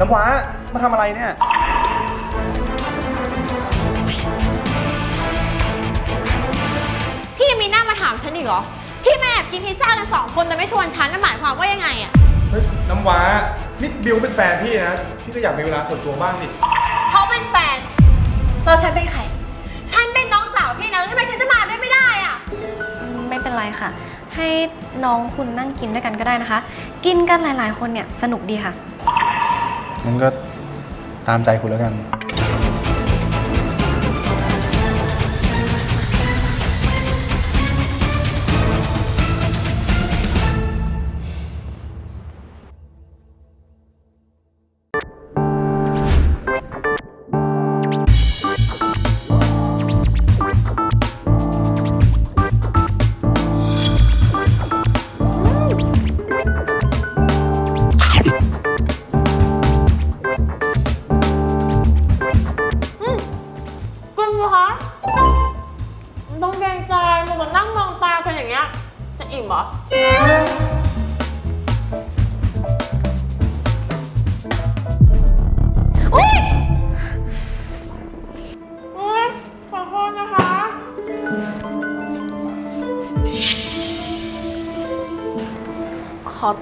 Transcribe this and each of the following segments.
น้ำว้ามาทำอะไรเนี่ย พี่ยังมีหน้ามาถามฉันอีกเหรอ พี่มาแอบกินพิซซ่ากันสองคนแต่ไม่ชวนฉันนั่นหมายความว่ายังไงอะเฮ้ย น้ำว้านี่บิวเป็นแฟนพี่นะ พี่ก็อยากมีเวลาส่วนตัวบ้างดิเขาเป็นแฟนแล้วฉันเป็นใคร ฉันเป็นน้องสาวพี่นะแล้วทำไมฉันจะมาด้วยไม่ได้อะไม่เป็นไรค่ะ ให้น้องคุณนั่งกินด้วยกันก็ได้นะคะ กินกันหลาย ๆ คนเนี่ยสนุกดีค่ะ งั้นก็ตามใจคุณแล้วกัน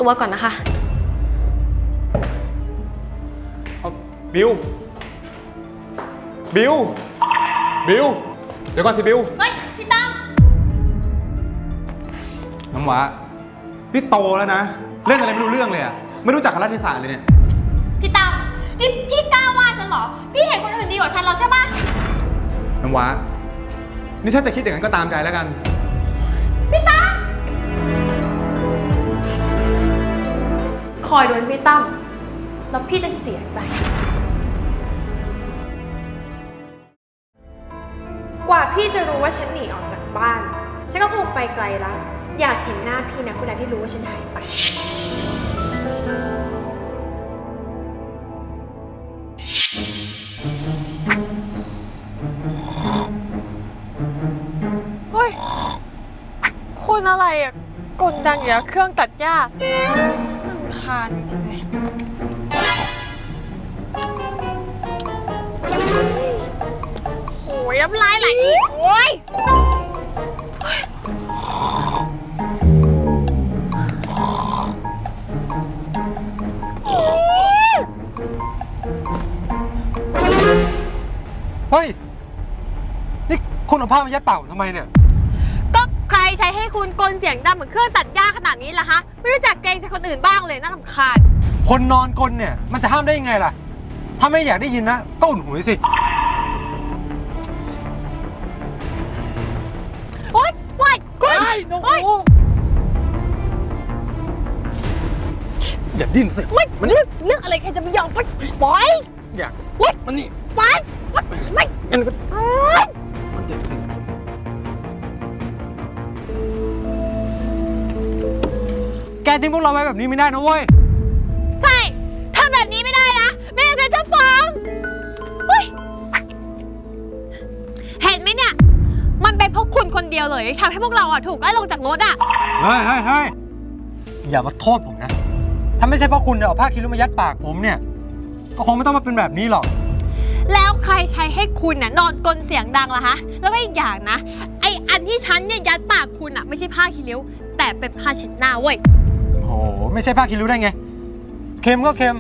ตัวก่อนนะคะ เอาบิว บิว บิว เดี๋ยวก่อนสิบิว เฮ้ย พี่ตั้มน้ำว้านี่โตแล้วนะ เล่นอะไรไม่รู้เรื่องเลยอะไม่รู้จักคาราเทศะเลยเนี่ย พี่ตั้มนี่พี่กล้าว่าฉันเหรอ พี่เห็นคนอื่นดีกว่าฉันแล้วใช่ปะน้ำว้านี่ถ้าจะคิดอย่างนั้นก็ตามใจแล้วกัน พี่ตั้ม คอยโดนพี่ตั้มแล้วพี่จะเสียใจ กว่าพี่จะรู้ว่าฉันหนีออกจากบ้าน ฉันก็คงไปไกลแล้ว อยากเห็นหน้าพี่นะคุณใดที่รู้ว่าฉันหายไป เฮ้ย คนอะไรอะกลดังอย่างเครื่องตัดหญ้า มันคาญจริงๆเลยโอ้ยน้ำลายไหลอีกโอ้ยเฮ้ย นี่คุณเอาผ้ามายัดปากผมทำไมเนี่ย ก็ใครใช้ให้คุณกลเสียงดังเหมือนเครื่องตัดหญ้าขนาดนี้ล่ะคะ ไม่รู้จักเกรงใจคนอื่นบ้างเลยน่ารำคาญ คนนอนกลเนี่ย มันจะห้ามได้ยังไงล่ะ ถ้าไม่อยากได้ยินนะ ก็อุ่นหูไว้สิ โอ๊ยโอ๊ยคุณโอ๊ยอย่าดิ้นสิไม่มันเรื่องเรื่องอะไรใครจะไม่ยอมไปปล่อยอยากโอ๊ยมันนี่ ไปไปไม่งั้นก็ โอ๊ยมันจะสิ แกทิ้งพวกเราไว้แบบนี้ไม่ได้นะเว้ย ใช่ทำแบบนี้ไม่ได้นะไม่งั้นฉันจะฟ้องเฮ้ยเห็นไหมเนี่ย มันเป็นเพราะคุณคนเดียวเลยที่ทำให้พวกเราอะถูกไล่ลงจากรถอะ เฮ้ยเฮ้ยเฮ้ยอย่ามาโทษผมนะ ถ้าไม่ใช่เพราะคุณเนี่ยเอาผ้าคีริ้วมายัดปากผมเนี่ย ก็คงไม่ต้องมาเป็นแบบนี้หรอก แล้วใครใช้ให้คุณน่ะนอนกลนเสียงดังล่ะฮะ แล้วก็อีกอย่างนะ ไออันที่ฉันเนี่ยยัดปากคุณอะไม่ใช่ผ้าคีริ้ว แต่เป็นผ้าเช็ดหน้าเว้ย โอ้โห ไม่ใช่ผ้าคีริ้วได้ไง เค็มก็เค็ม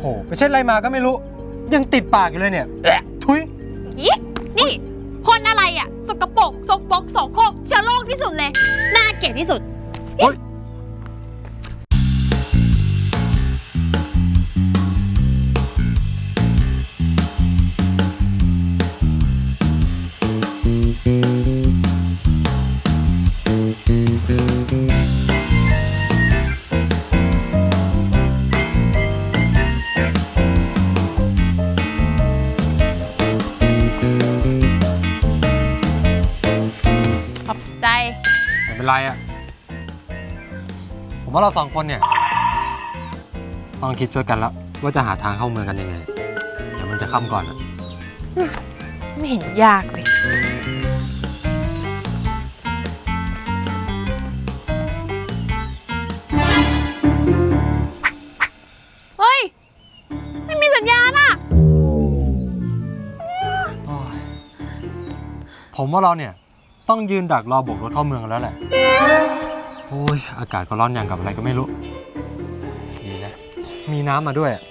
โหไปเช็ดอะไรมาก็ไม่รู้ ยังติดปากอยู่เลยเนี่ยแอะทุยอีนี่ คนอะไรอะ สกปรกสกปรกโสโครกเชื้อโรคที่สุดเลย น่าเกลียดที่สุด เฮ้ย ว่าเราสองคนเนี่ยต้องคิดช่วยกันแล้ว ว่าจะหาทางเข้าเมืองกันยังไง เดี๋ยวมันจะค่ำก่อนอะไม่เห็นยากเลย เฮ้ย ไม่มีสัญญาณอะผมว่าเราเนี่ยต้องยืนดักรอโบกรถเข้าเมืองแล้วแหละ โอ้ย อากาศก็ร้อนอย่างกับอะไรก็ไม่รู้ ดีนะ มีน้ำมาด้วยอะ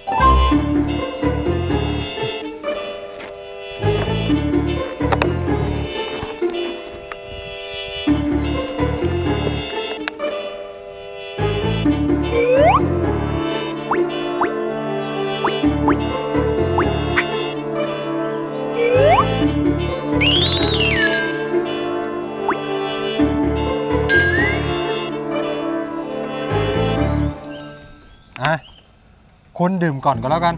คุณดื่มก่อนก็แล้วกัน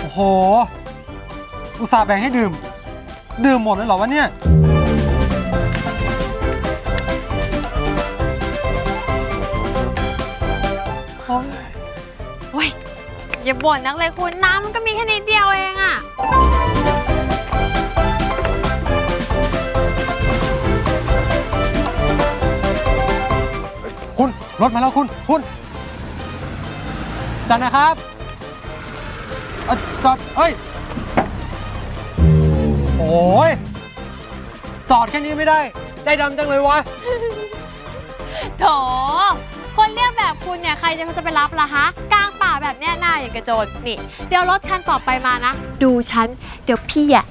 โอ้โห อุตส่าห์แบ่งให้ดื่ม ดื่มหมดเลยเหรอวะเนี่ย อย่าบ่นนักเลยคุณน้ำมันก็มีแค่นิดเดียวเองอะคุณรถมาแล้วคุณคุณจอดนะครับเอ่อจอดเอ้ยโอ้ยจอดแค่นี้ไม่ได้ ใจดำจังเลยวะ โถคนเรียกแบบคุณเนี่ยใครจะเขาจะไปรับล่ะฮะกลางป่า แบบเนี้ยหน้าอย่างกระโจนนี่ เดี๋ยวรถคันต่อไปมานะ ดูฉัน เดี๋ยวพี่อะ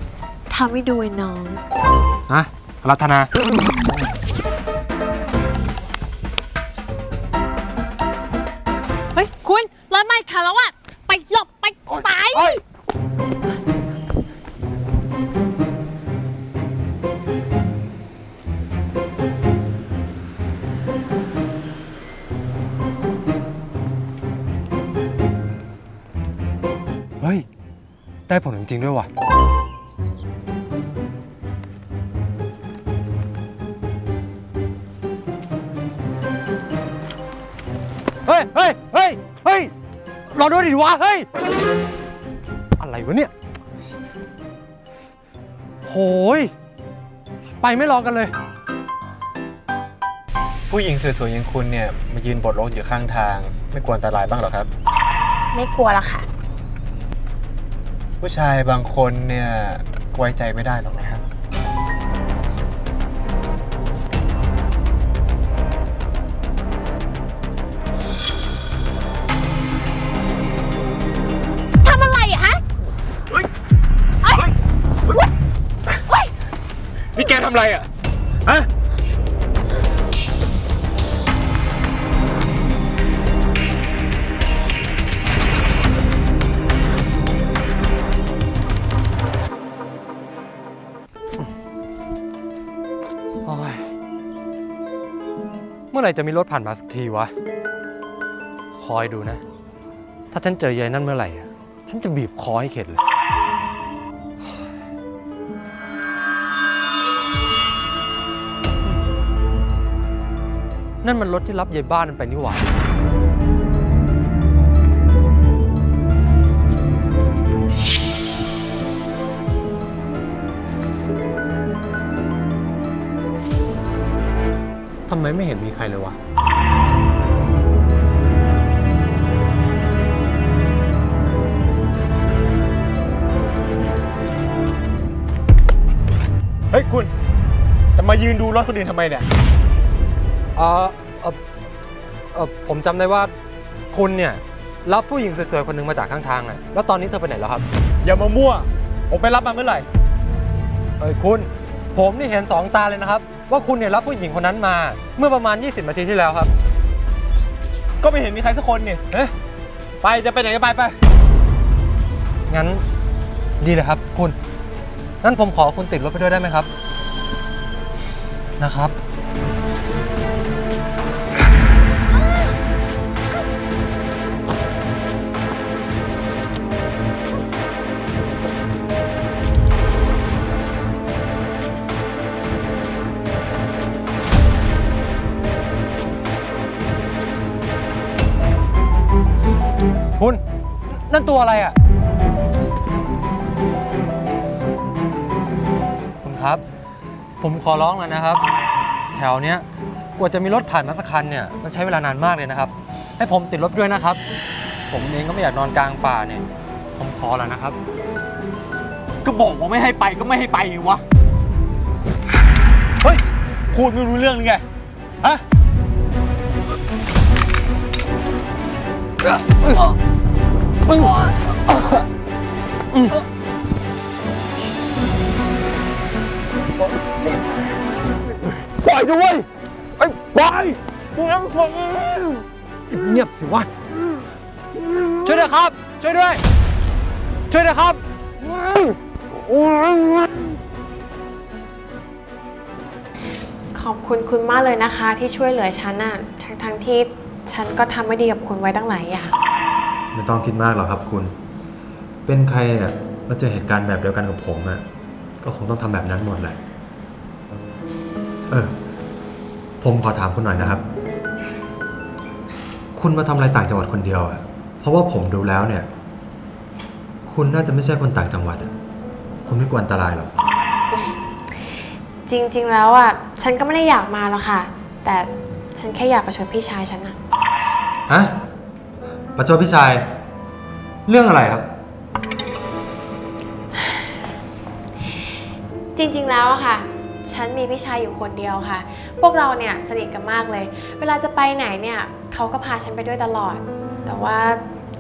ทำให้ดูไอ้น้อง ฮะรัตนา เฮ้ย คุณรถไม่คันแล้วอะไปหลบไปไป เฮ้ย ได้ผลจริงๆด้วยว่ะ เฮ้ย เฮ้ย เฮ้ย เฮ้ย รอด้วยดิวะ เฮ้ย อะไรวะเนี่ย โหย ไปไม่รอกันเลย ผู้หญิงสวยๆอย่างคุณเนี่ย มายืนบดรถอยู่ข้างทาง ไม่กลัวอันตรายบ้างหรอครับ ไม่กลัวละค่ะ ผู้ชายบางคนเนี่ยไว้ใจไม่ได้หรอกนะครับ ทำอะไรอะฮะนี่แกทำอะไรอะ ฮะ มื่อไหร่จะมีรถผ่านมาสักทีวะ คอยดูนะ ถ้าฉันเจอยายนั่นเมื่อไหร่อะฉันจะบีบคอให้เข็ดเลย นั่นมันรถที่รับยายบ้านมันไปนี่หว่า ไมไม่เห็นมีใครเลยวะ เฮ้ยคุณ จะมายืนดูรถคนอื่นทำไมเนี่ย เออเออเออผมจำได้ว่าคุณเนี่ย รับผู้หญิงสวยๆ คนหนึ่งมาจากข้างทางน่ะ แล้วตอนนี้เธอไปไหนแล้วครับ อย่ามามั่ว ผมไปรับมาเมื่อไหร่ เอ้ยคุณ ผมนี่เห็นสองตาเลยนะครับ ว่าคุณเนี่ยรับผู้หญิงคนนั้นมา เมื่อประมาณ 20นาทีที่แล้วครับ ก็ไม่เห็นมีใครสักคนนี่เฮ้ยไปจะไปไหนก็ไปไป งั้นดีเลยครับ คุณ งั้นผมขอคุณติดรถไปด้วยได้ไหมครับ นะครับ คุณนั่นตัวอะไรอะ คุณครับ ผมขอร้องแล้วนะครับ แถวเนี้ยกว่าจะมีรถผ่านมาสักคันเนี่ยมันใช้เวลานานมากเลยนะครับ ให้ผมติดรถด้วยนะครับ ผมเองก็ไม่อยากนอนกลางป่าเนี่ย ผมขอแล้วนะครับ ก็บอกว่าไม่ให้ไปก็ไม่ให้ไปไงวะ เฮ้ยพูดไม่รู้เรื่องนี่ไงฮะ ปล่อยด้วยไอ้ปล่อยเงียบสิวะ ช่วยด้วยครับ ช่วยด้วย ช่วยด้วยครับ ขอบคุณคุณมากเลยนะคะ ที่ช่วยเหลือฉันน่ะทั้งทั้งๆที่ฉันก็ทำไม่ดีกับคุณไว้ตั้งหลายอย่าง ไม่ต้องคิดมากหรอกครับคุณ เป็นใครเนี่ยมาเจอเหตุการณ์แบบเดียวกันกับผมอะก็คงต้องทำแบบนั้นหมดแหละ เออ ผมขอถามคุณหน่อยนะครับ คุณมาทำอะไรต่างจังหวัดคนเดียวอะเพราะว่าผมดูแล้วเนี่ย คุณน่าจะไม่ใช่คนต่างจังหวัดอะคุณไม่กลัวอันตรายหรอก จริง ๆ แล้วอะ ฉันก็ไม่ได้อยากมาหรอกค่ะ แต่ฉันแค่อยากประชดพี่ชายฉันน่ะฮะ ประชดพี่ชาย เรื่องอะไรครับ จริงๆแล้วอะค่ะ ฉันมีพี่ชายอยู่คนเดียวค่ะ พวกเราเนี่ยสนิทกันมากเลย เวลาจะไปไหนเนี่ยเขาก็พาฉันไปด้วยตลอด แต่ว่า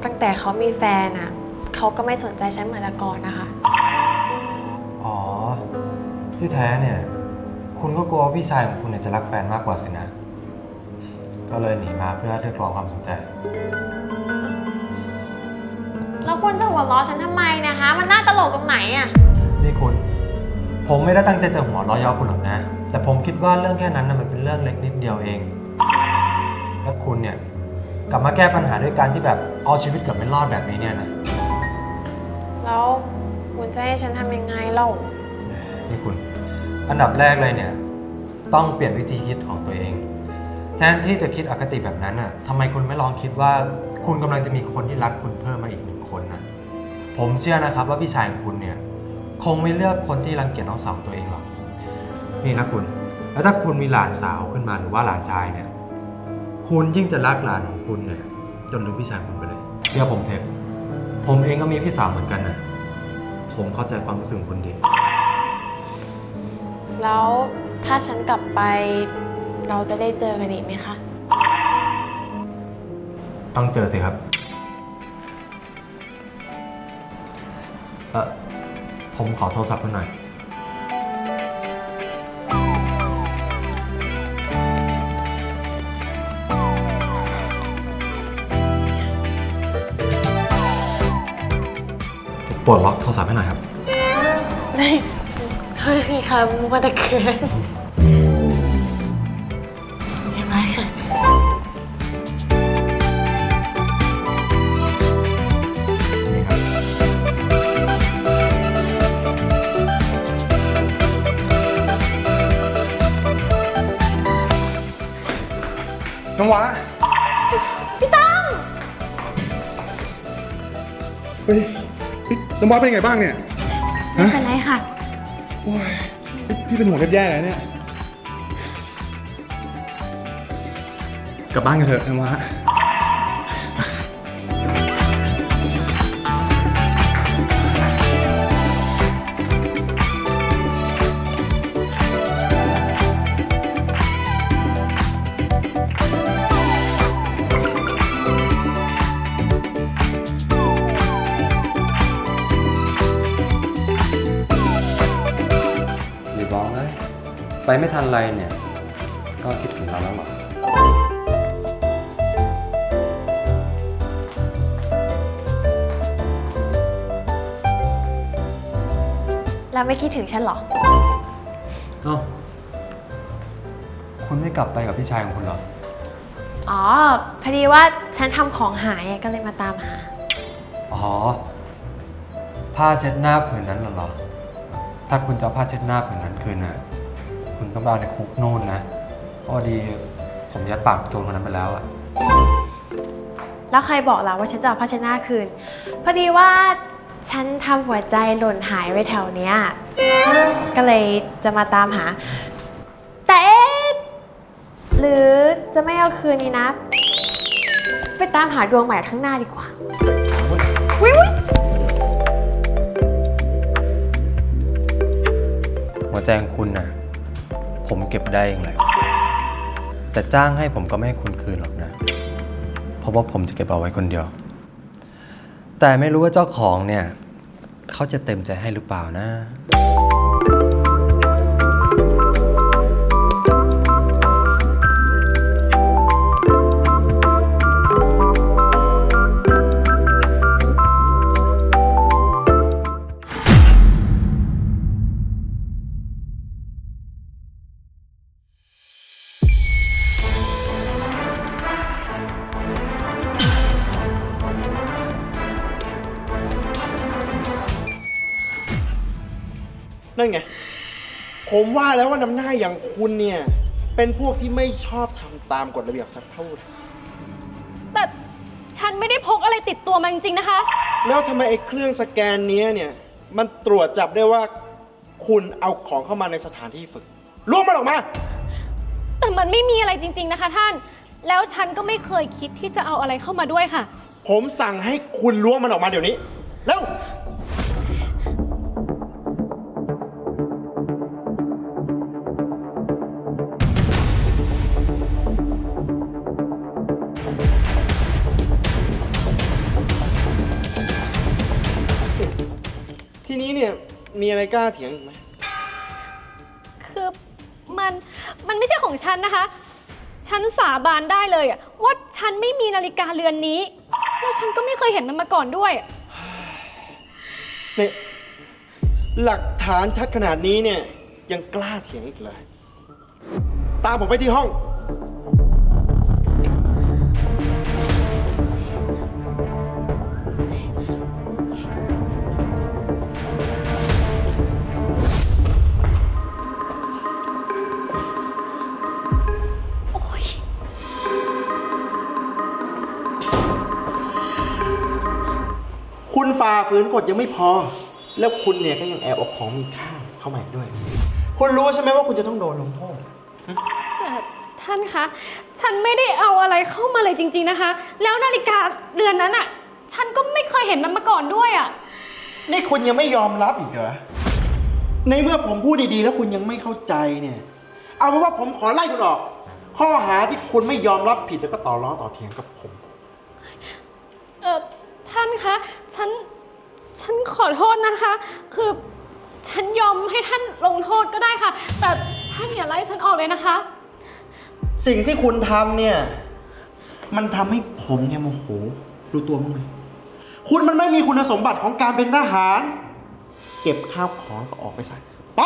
ตั้งแต่เขามีแฟนอะเขาก็ไม่สนใจฉันเหมือนแต่ก่อนนะคะ อ๋อ ที่แท้เนี่ย คุณก็กลัวว่าพี่ชายของคุณเนี่ยจะรักแฟนมากกว่าสินะ ก็เลยหนีมาเพื่อเรียกร้องความสนใจ แล้วคุณจะหัวเราะฉันทำไมนะคะ มันน่าตลกตรงไหนอะนี่คุณ ผมไม่ได้ตั้งใจจะหัวเร้อยอคุณหรอกนะ แต่ผมคิดว่าเรื่องแค่นั้นนะมันเป็นเรื่องเล็กนิดเดียวเอง แล้วคุณเนี่ยกลับมาแก้ปัญหาด้วยการที่แบบเอาชีวิตเกับไม่รอดแบบนี้เนี่ยนะ แล้วคุณจะให้ฉันทำยังไงเล่านี่คุณ อันดับแรกเลยเนี่ย ต้องเปลี่ยนวิธีคิดของตัวเอง แทนที่จะคิดอคติแบบนั้นน่ะทำไมคุณไม่ลองคิดว่าคุณกำลังจะมีคนที่รักคุณเพิ่มมาอีกหนึ่งคนนะผมเชื่อนะครับว่าพี่ชายของคุณเนี่ย คงไม่เลือกคนที่รังเกียจน้องสาวของตัวเองหรอก นี่นะคุณ แล้วถ้าคุณมีหลานสาวขึ้นมาหรือว่าหลานชายเนี่ย คุณยิ่งจะรักหลานของคุณเนี่ย จนลืมพี่ชายคุณไปเลย เชื่อผมเถอะผมเองก็มีพี่สาวเหมือนกันนะผมเข้าใจความรู้สึกของคุณดี แล้วถ้าฉันกลับไป เราจะได้เจอกันอีกไหมคะ ต้องเจอสิครับเออผมขอโทรศัพท์คุณหน่อย ปลดล็อกโทรศัพท์ให้หน่อยครับเฮ้ยค่ะมัวแต่เขิน ว้าพี่ตั้งเฮ้ยพี่น้ำว้าเป็นยังไงบ้างเนี่ย ไม่เป็นไรค่ะ โอ้ยพี่พี่เป็นห่วงแทบแย่เลยเนี่ย กลับบ้านกันเถอะน้ำว้าอย่า ไปไม่ทันไรเนี่ย ก็คิดถึงเราแล้วหรอแล้วไม่คิดถึงฉันเหรอ เอ้าคุณไม่กลับไปกับพี่ชายของคุณเหรอ อ๋อ พอดีว่าฉันทำของหายอะก็เลยมาตามหา อ๋อ ผ้าเช็ดหน้าผืนนั้นเหรอ ถ้าคุณจะเอาผ้าเช็ดหน้าผืนนั้นคืนน่ะ คุณต้องไปเอาในคุกโน่นนะเพราะพอดีผมยัดปากโจรคนนั้นไปแล้วอะแล้วใครบอกล่ะว่าฉันจะเอาผ้าเช็ดหน้าคืน พอดีว่าฉันทำหัวใจหล่นหายไว้แถวเนี้ย ก็เลยจะมาตามหา แต่เอ๊ะหรือจะไม่เอาคืนนี้นะ ไปตามหาดวงใหม่ข้างหน้าดีกว่าวิวิหัวใจของคุณนะ ผมเก็บได้เองแหละแต่จ้างให้ผมก็ไม่ให้คุณคืนหรอกนะ เพราะว่าผมจะเก็บเอาไว้คนเดียว แต่ไม่รู้ว่าเจ้าของเนี่ย เขาจะเต็มใจให้หรือเปล่านะ ว่าแล้วว่าน้ำหน้าอย่างคุณเนี่ย เป็นพวกที่ไม่ชอบทำตามกฎระเบียบสักเท่าไหร่แต่ฉันไม่ได้พกอะไรติดตัวมาจริงๆนะคะ แล้วทำไมไอ้เครื่องสแกนเนี้ยเนี่ย มันตรวจจับได้ว่า คุณเอาของเข้ามาในสถานที่ฝึกล้วงมันออกมา แต่มันไม่มีอะไรจริง ๆนะคะ ท่าน แล้วฉันก็ไม่เคยคิดที่จะเอาอะไรเข้ามาด้วยค่ะ ผมสั่งให้คุณล้วงมันออกมาเดี๋ยวนี้ แล้ว มีอะไรกล้าเถียงอีกไหมคือมันมันไม่ใช่ของฉันนะคะ ฉันสาบานได้เลยอะว่าฉันไม่มีนาฬิกาเรือนนี้ แล้วฉันก็ไม่เคยเห็นมันมาก่อนด้วย เนี่ยหลักฐานชัดขนาดนี้เนี่ยยังกล้าเถียงอีกเลย ตามผมไปที่ห้อง คุณฝ่าฝืนกฎยังไม่พอ แล้วคุณเนี่ยก็ยังแอบเอาของมีค่าเข้ามาอีกด้วย คุณรู้ใช่ไหมว่าคุณจะต้องโดนลงโทษ แต่ท่านคะ ฉันไม่ได้เอาอะไรเข้ามาเลยจริง ๆนะคะ แล้วนาฬิกาเรือนนั้นอะฉันก็ไม่เคยเห็นมันมาก่อนด้วยอะนี่คุณยังไม่ยอมรับอีกเหรอ ในเมื่อผมพูดดีๆ แล้วคุณยังไม่เข้าใจเนี่ย เอาเป็นว่าผมขอไล่คุณออก ข้อหาที่คุณไม่ยอมรับผิดแล้วก็ต่อล้อต่อเถียงกับผม เออท่านคะ ฉัน ฉันขอโทษนะคะ คือฉันยอมให้ท่านลงโทษก็ได้ค่ะ แต่ท่านอย่าไล่ฉันออกเลยนะคะ สิ่งที่คุณทำเนี่ย มันทำให้ผมเนี่ยโมโหรู้ตัวมั้างไหมคุณมันไม่มีคุณสมบัติของการเป็นทหาร เก็บข้าวของก็ออกไปซะไป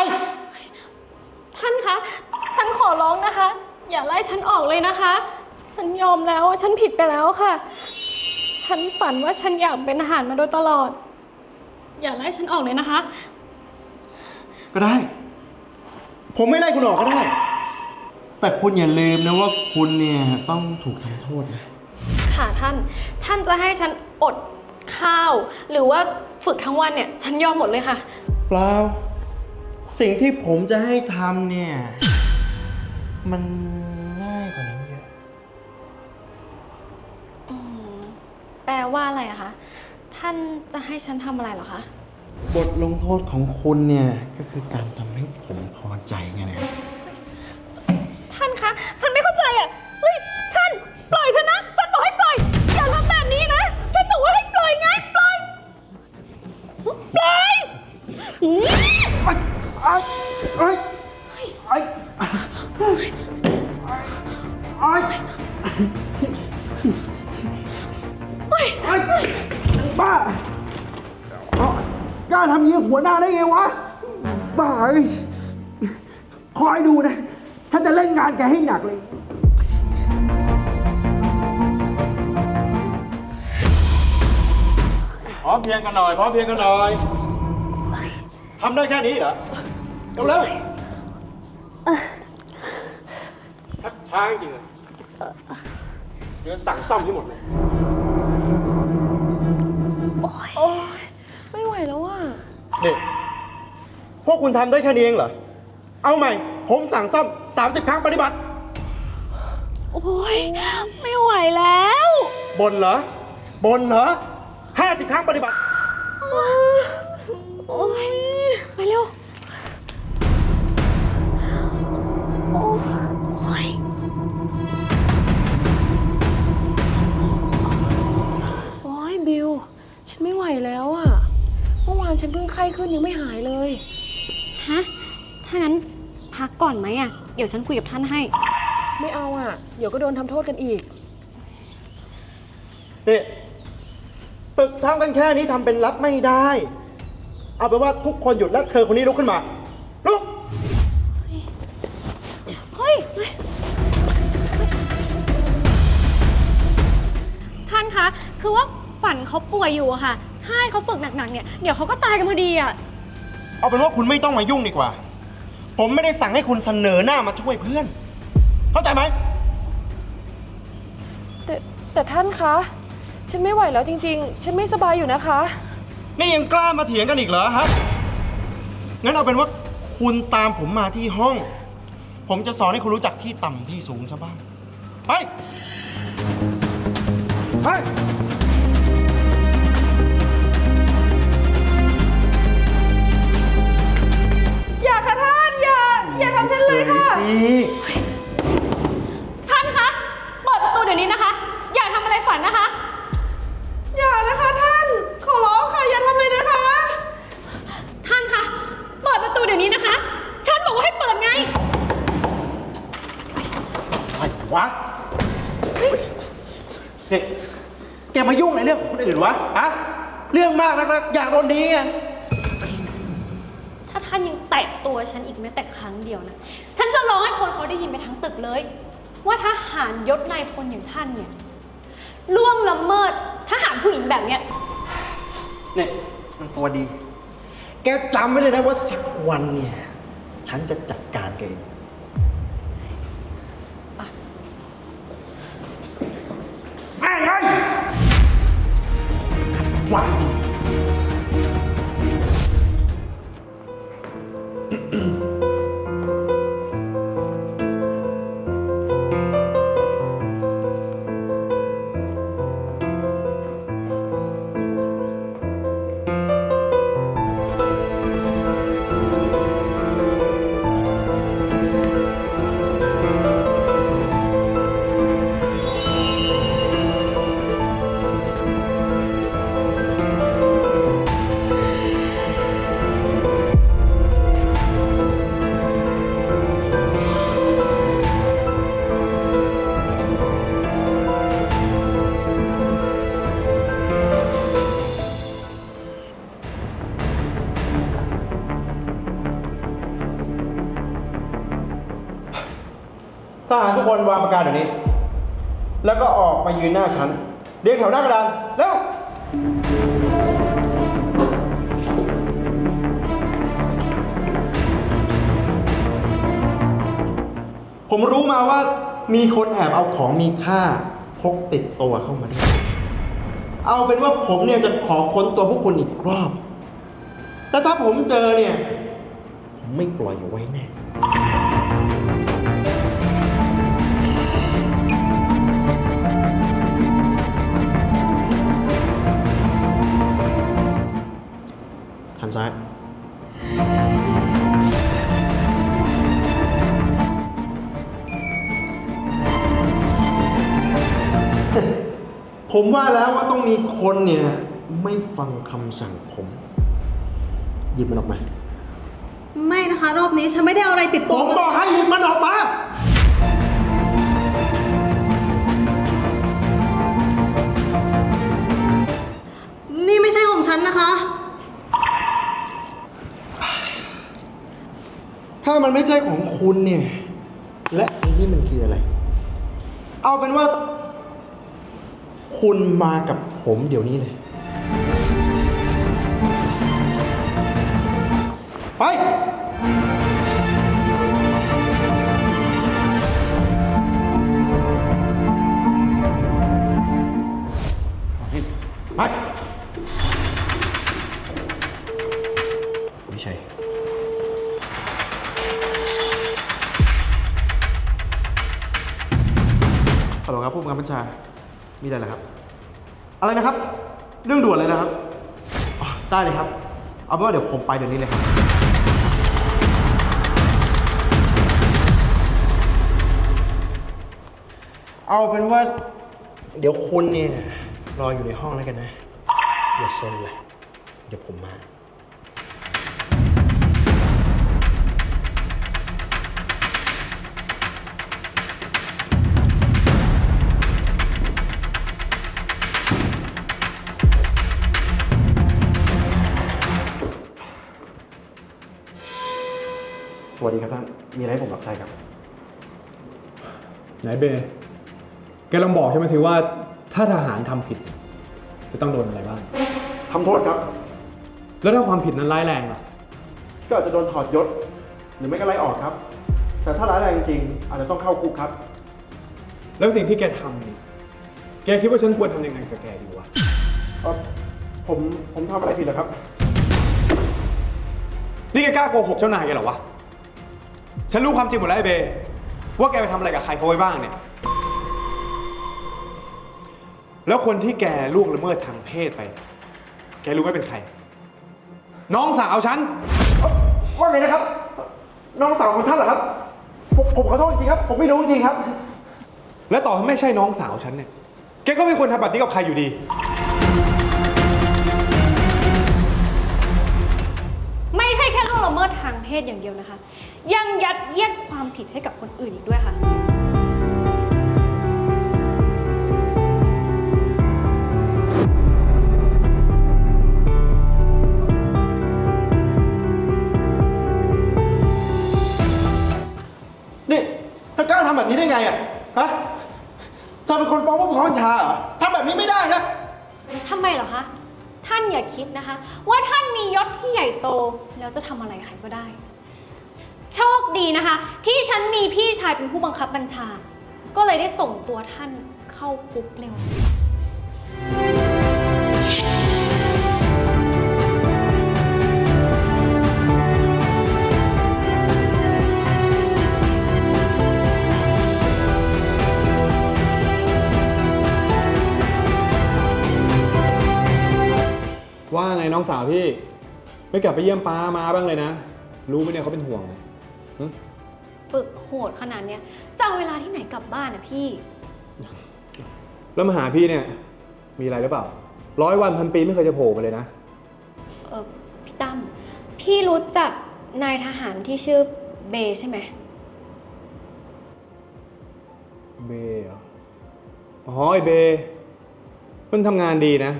ท่านคะ ฉันขอร้องนะคะ อย่าไล่ฉันออกเลยนะคะ ฉันยอมแล้ว ฉันผิดไปแล้วค่ะ ฉันฝันว่าฉันอยากเป็นทหารมาโดยตลอด อย่าไล่ฉันออกเลยนะคะ ก็ได้ ผมไม่ไล่คุณออกก็ได้ แต่คุณอย่าลืมนะว่าคุณเนี่ยต้องถูกทำโทษนะ ค่ะท่าน ท่านจะให้ฉันอดข้าว หรือว่าฝึกทั้งวันเนี่ย ฉันยอมหมดเลยค่ะ เปล่า สิ่งที่ผมจะให้ทำเนี่ย มัน แปลว่าอะไรอะคะ ท่านจะให้ฉันทำอะไรเหรอคะ บทลงโทษของคุณเนี่ย ก็คือการทำให้ผมพอใจไงนะครับ ท่านคะ ฉันไม่เข้าใจอะเฮ้ย ท่าน ปล่อยฉันนะ ฉันบอกให้ปล่อย อย่าทำแบบนี้นะ ฉันบอกว่าให้ปล่อยไง ปล่อย ปล่อยอืมไอ้ไอ้ไอ้ไอ้ไกล้าทำยี้กับหัวหน้าได้ไงวะ บ้าเอ้ยคอยดูนะ ฉันจะเล่นงานแกให้หนักเลย พร้อมเพรียงกันหน่อย พร้อมเพรียงกันหน่อยทำได้แค่นี้เหรอเร็วๆชักช้าจริงๆเลยเดี๋ยวสั่งซ่อมที่หมดเลย นี่พวกคุณทำได้แค่นี้เองเหรอ เอาใหม่ ผมสั่งซ่อม 30 ครั้งปฏิบัติ โอ้ยไม่ไหวแล้ว บนเหรอ บนเหรอ 50 ครั้งปฏิบัติ โอ้ยไปเร็ว โอ้ยโอ้ยบิว ฉันไม่ไหวแล้วอะเมื่อวานฉันเพิ่งไข้ขึ้นยังไม่หายเลย ฮะ ถ้างั้นพักก่อนไหมอะ เดี๋ยวฉันคุยกับท่านให้ ไม่เอาอะเดี๋ยวก็โดนทำโทษกันอีก นี่ฝึกซ้อมกันแค่นี้ทำเป็นรับไม่ได้ เอาเป็นว่าทุกคนหยุดและเธอคนนี้ลุกขึ้นมา ลุก เฮ้ย ท่านคะ คือว่าฝันเขาป่วยอยู่อะค่ะถ้า ให้เขาฝึกหนักๆเนี่ย เดี๋ยวเขาก็ตายกันพอดีอะเอาเป็นว่าคุณไม่ต้องมายุ่งดีกว่า ผมไม่ได้สั่งให้คุณเสนอหน้ามาช่วยเพื่อน เข้าใจไหม แต่แต่ท่านคะ ฉันไม่ไหวแล้วจริง ๆ ฉันไม่สบายอยู่นะคะ นี่ยังกล้ามาเถียงกันอีกเหรอฮะ งั้นเอาเป็นว่าคุณตามผมมาที่ห้อง ผมจะสอนให้คุณรู้จักที่ต่ำที่สูงซะบ้าง ไป ไป เลยค่ะท่านคะ เปิดประตูเดี๋ยวนี้นะคะ อย่าทำอะไรฝันนะคะ อย่านะคะท่าน ขอร้องค่ะอย่าทำเลยนะคะ ท่านคะ เปิดประตูเดี๋ยวนี้นะคะ ฉันบอกว่าให้เปิดไง อะไรวะนี่แกมายุ่งในเรื่องของคนอื่นวะฮะเรื่องมากนักนะอยากโดนดีไงถ้า ท่านยังแตะตัวฉันอีกแม้แต่ครั้งเดียวนะ ฉันจะร้องให้คนเขาได้ยินไปทั้งตึกเลย ว่าทหารยศนายพลอย่างท่านเนี่ยล่วงละเมิดทหารผู้หญิงแบบเนี้ย เนี่ยมันตัวดี แกจำไว้เลยนะว่าสักวันเนี่ย ฉันจะจัดการแกเอง เดี๋ยวนี้ แล้วก็ออกมายืนหน้าฉันเรียงแถวหน้ากระดานเร็วผมรู้มาว่ามีคนแอบเอาของมีค่าพกติดตัวเข้ามาด้วย เอาเป็นว่าผมเนี่ยจะขอค้นตัวพวกคุณอีกรอบ แต่ถ้าผมเจอเนี่ย ผมไม่ปล่อยเอาไว้แน่ ผมว่าแล้วว่าต้องมีคนเนี่ย ไม่ฟังคำสั่งผมหยิบมันออกมา ไม่นะคะรอบนี้ฉันไม่ได้เอาอะไรติดผตัวมบอกให้หยิบมันออกมา นี่ไม่ใช่ของฉันนะคะ ถ้ามันไม่ใช่ของคุณเนี่ย และไอ้นี่มันคืออะไร เอาเป็นว่า คุณมากับผมเดี๋ยวนี้เลย ไป ว่าเดี๋ยวผมไปเดี๋ยวนี้เลยครับ เอาเป็นว่า เดี๋ยวคุณเนี่ยรออยู่ในห้องแล้วกันนะ อย่าซนเลย เดี๋ยวผมมา วัสดีครับท่าน มีอะไรให้ผมรับใช้ครับ ไหนเบย์แกลองบอกใช่ไหมสิว่าถ้าทหารทำผิดจะต้องโดนอะไรบ้าง ทำโทษครับ แล้วถ้าความผิดนั้นร้ายแรงล่ะ ก็อาจจะโดนถอดยศ หรือไม่ก็ไล่ออกครับ แต่ถ้าร้ายแรงจริงๆอาจจะต้องเข้าคุกครับ แล้วสิ่งที่แกทำนี่แกคิดว่าฉันควรทำยังไงกับแกดีวะ เอ่อผมผมทำอะไรผิดเหรอครับ นี่แกกล้าโกหกเจ้านายแกเหรอวะ ฉันรู้ความจริงหมดแล้วไอ้เบย์ว่าแกไปทำอะไรกับใครเขาไว้บ้างเนี่ย แล้วคนที่แกล่วงละเมิดทางเพศไป แกรู้ไหมเป็นใคร น้องสาวฉัน ว่าไงนะครับ น้องสาวของท่านเหรอครับ ผมผมขอโทษจริงๆครับ ผมไม่รู้จริงๆครับ และต่อให้ไม่ใช่น้องสาวฉันเนี่ย แกก็ไม่ควรทำแบบนี้กับใครอยู่ดี ล่วงละเมิดทางเพศอย่างเดียวนะคะ ยังยัดเยียดความผิดให้กับคนอื่นอีกด้วยค่ะ นี่เธอกล้าทำแบบนี้ได้ไงอะ ฮะเธอเป็นคนฟ้องผู้บังคับบัญชาเหรอทำแบบนี้ไม่ได้นะ ทำไมเหรอคะ ท่านอย่าคิดนะคะ ว่าท่านมียศที่ใหญ่โต แล้วจะทำอะไรใครก็ได้ โชคดีนะคะ ที่ฉันมีพี่ชายเป็นผู้บังคับบัญชา ก็เลยได้ส่งตัวท่านเข้าคุกเร็ว น้องสาวพี่ ไม่กลับไปเยี่ยมป้ามาบ้างเลยนะ รู้ไหมเนี่ยเขาเป็นห่วงเลยหึฝึกโหดขนาดเนี้ยจะเอาเวลาที่ไหนกลับบ้านนะพี่ แล้วมาหาพี่เนี่ย มีอะไรหรือเปล่า ร้อยวันพันปีไม่เคยจะโผล่มาเลยนะ เออพี่ตั้มพี่รู้จักนายทหารที่ชื่อเบย์ใช่ไหม เบย์เหรออ๋อไอเบย์มันทำงานดีนะ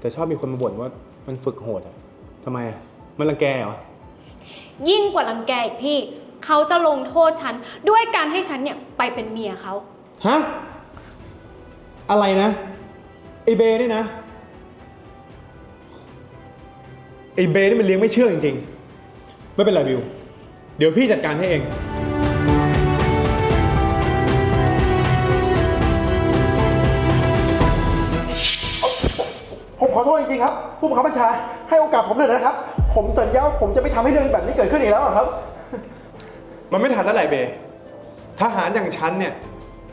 แต่ชอบมีคนมาบ่นว่า มันฝึกโหดอะทำไมอะมันรังแกเหรอ ยิ่งกว่ารังแกอีกพี่ เขาจะลงโทษฉัน ด้วยการให้ฉันเนี่ยไปเป็นเมียเขา ฮะ อะไรนะ ไอเบย์นี่นะ ไอเบย์นี่มันเลี้ยงไม่เชื่อจริงๆ ไม่เป็นไรบิว เดี๋ยวพี่จัดการให้เอง โทษจริงๆครับ ผู้บังคับบัญชาให้โอกาสผมหน่อยนะครับ ผมสัญญาว่าผมจะไม่ทำให้เรื่องแบบนี้เกิดขึ้นอีกแล้วอะครับ มันไม่ทันแล้วไหลเบทหารอย่างฉันเนี่ย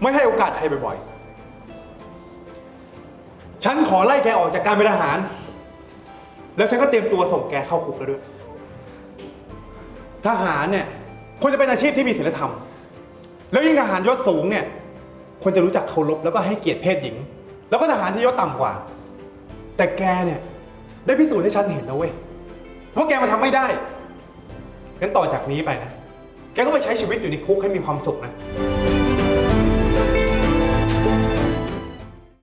ไม่ให้โอกาสใครบ่อยๆ ฉันขอไล่แกออกจากการเป็นทหาร แล้วฉันก็เตรียมตัวส่งแกเข้าคุกแล้วด้วย ทหารเนี่ยควรจะเป็นอาชีพที่มีศีลธรรม แล้วยิ่งทหารยศสูงเนี่ยควรจะรู้จักเคารพแล้วก็ให้เกียรติเพศหญิง แล้วก็ทหารที่ยศต่ำกว่า แต่แกเนี่ยได้พิสูจน์ให้ฉันเห็นแล้วเว้ยว่าแกมันทำไม่ได้ งั้นต่อจากนี้ไปนะ แกก็ไปใช้ชีวิตอยู่ในคุกให้มีความสุขนะ